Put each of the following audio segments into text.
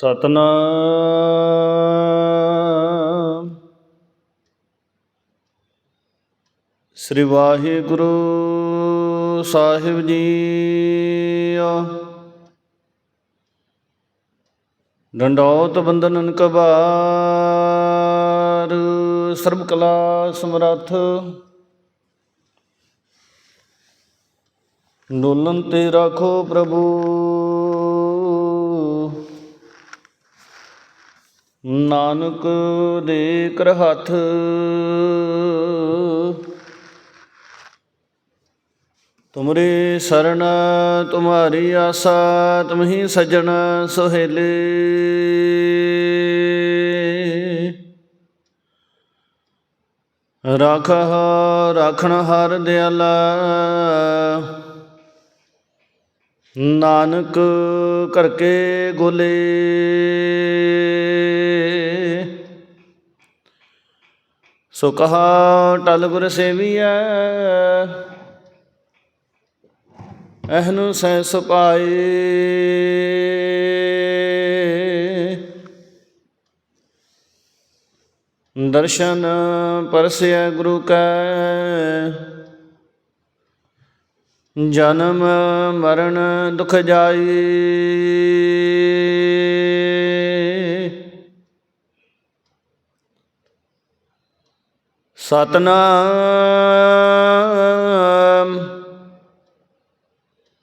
ਸਤਨਾਮ। ਸ੍ਰੀ ਵਾਹਿਗੁਰੂ ਸਾਹਿਬ ਜੀ ਡੰਡੌਤ ਬੰਦਨਨ ਕਬਾਰ ਸਰਬ ਕਲਾ ਸਮਰੱਥ। ਡੋਲਨ ਤੇ ਰੱਖੋ ਪ੍ਰਭੂ। ਨਾਨਕ ਦੇ ਕਰ ਹੱਥ। ਤੁਮਰੇ ਸਰਣ ਤੁਮਾਰੀ ਆਸਾ, ਤੁਮਹੀ ਸਜਣ ਸੁਹੇਲੇ। ਰਾਖ, ਰਾਖਣ ਹਰ ਦਿਆਲਾ। ਨਾਨਕ ਕਰਕੇ ਗੋਲੇ। ਸੋ ਕਹਾ ਟਲ ਗੁਰ ਸੇਵੀਐ। ਅਹਨੁ ਸੈ ਸੁਪਾਏ ਦਰਸ਼ਨ ਪਰਸਿਆ ਗੁਰੂ ਕੈ। ਜਨਮ ਮਰਨ ਦੁਖ ਜਾਈ ਸਤਨਾਮ।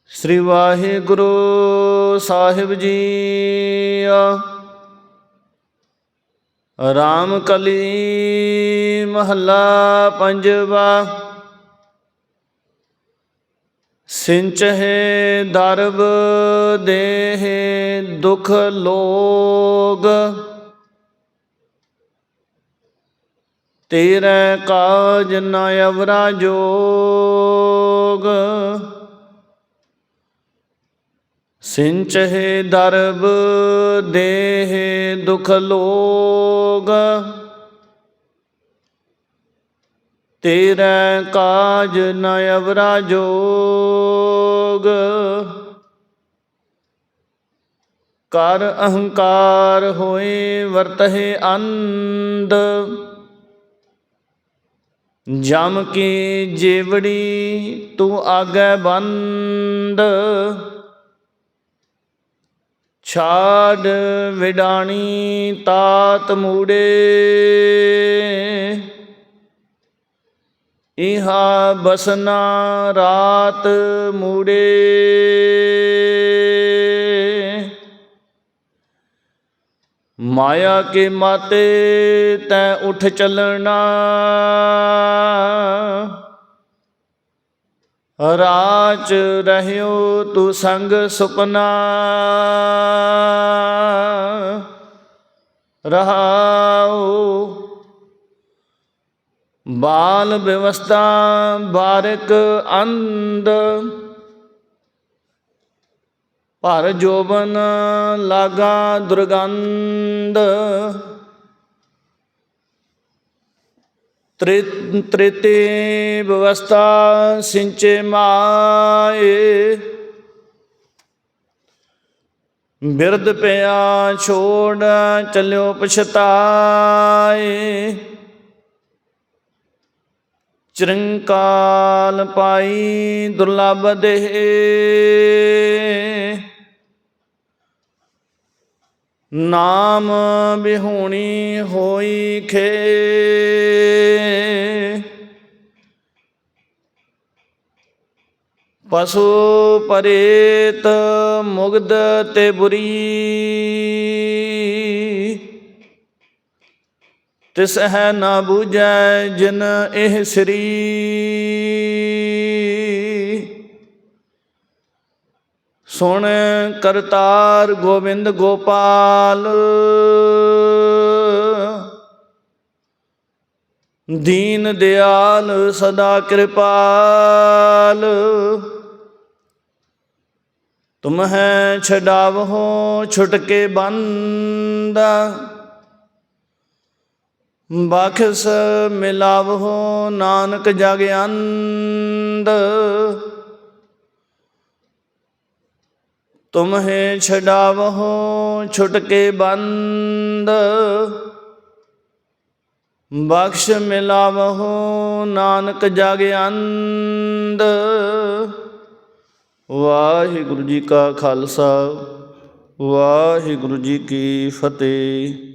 ਸ੍ਰੀ ਵਾਹਿਗੁਰੂ ਸਾਹਿਬ ਜੀ ਰਾਮ ਕਲੀ ਮਹੱਲਾ ਪੰਜਵਾ। ਸਿੰਚਹਿ ਦਰਬ ਦੇਹ ਦੁਖ ਲੋਗ। ਤੇਰੇ ਕਾਜ ਨ ਅਵਰਾ ਜੋਗ। ਸਿੰਚਹਿ ਦਰਬ, ਦੇਹ ਦੁਖ ਲੋਗ। ਤੇਰੇ ਕਾਜ ਨ ਅਵਰਾ ਜੋਗ। ਕਰ ਅਹੰਕਾਰ ਹੋਏ ਵਰਤਹਿ ਅੰਧ। ਜਮ ਕੀ ਜੀਵੜੀ ਤੂੰ ਆਗੇ ਬੰਦ। ਛਾੜ ਵਿਡਾਣੀ ਤਾਤ ਮੂੜੇ। ਇਹਾ ਬਸਨਾ ਰਾਤ ਮੂੜੇ। ਮਾਇਆ ਕੇ ਮਾਤੇ ਤੈ ਉਠ ਚੱਲਣਾ। ਰਾਜ ਰਹਿਓ ਤੂੰ ਸੰਗ ਸੁਪਨਾ। ਰਹਾਉ ਬਾਲ ਵਿਵਸਥਾ ਬਾਰਕ ਅੰਧ। ਭਰ ਜੋਬਨ ਲਾਗਾ ਦੁਰਗੰਧ। ਤ੍ਰਿ ਤ੍ਰਿਤੇ ਵਿਵਸਥਾ ਸਿੰਚੇ ਮਾਏ। ਬਿਰਧ ਪਿਆ ਛੋੜ ਚੱਲਿਓ ਪਛਤਾਏ। ਚਿਰੰਕਾਲ ਪਾਈ ਦੁਰਲਭ ਦੇਹ। ਨਾਮ ਬਿਹੂਣੀ ਹੋਈ ਖੇ। ਪਸੂ ਪਰੇਤ ਮੁਗਧ ਤੇ ਬੁਰੀ। ਤਿਸ ਹੈ ਨਾ ਬੂਝੈ ਜਿਨ ਇਹ ਸ੍ਰੀ। ਸੁਣ ਕਰਤਾਰ ਗੋਬਿੰਦ ਗੋਪਾਲ। ਦੀਨ ਦਿਆਲ ਸਦਾ ਕਿਰਪਾਲ। ਤੁਮ ਹੈ ਛਡਾਵਹੁ ਛੁਟਕੇ ਬੰਦਾ। ਬਖਸ ਮਿਲਾਵਹੁ ਨਾਨਕ ਜਗ ਅੰਦ ਤੁਮਹੇ ਛਡਾਵਹੋ ਛੁਟਕੇ ਬੰਦ। ਬਖਸ਼ ਮਿਲਾਵਹੋ, ਨਾਨਕ ਜਗ ਅੰਦ ਵਾਹਿਗੁਰੂ ਜੀ ਕਾ ਖਾਲਸਾ, ਵਾਹਿਗੁਰੂ ਜੀ ਕੀ ਫਤਿਹ।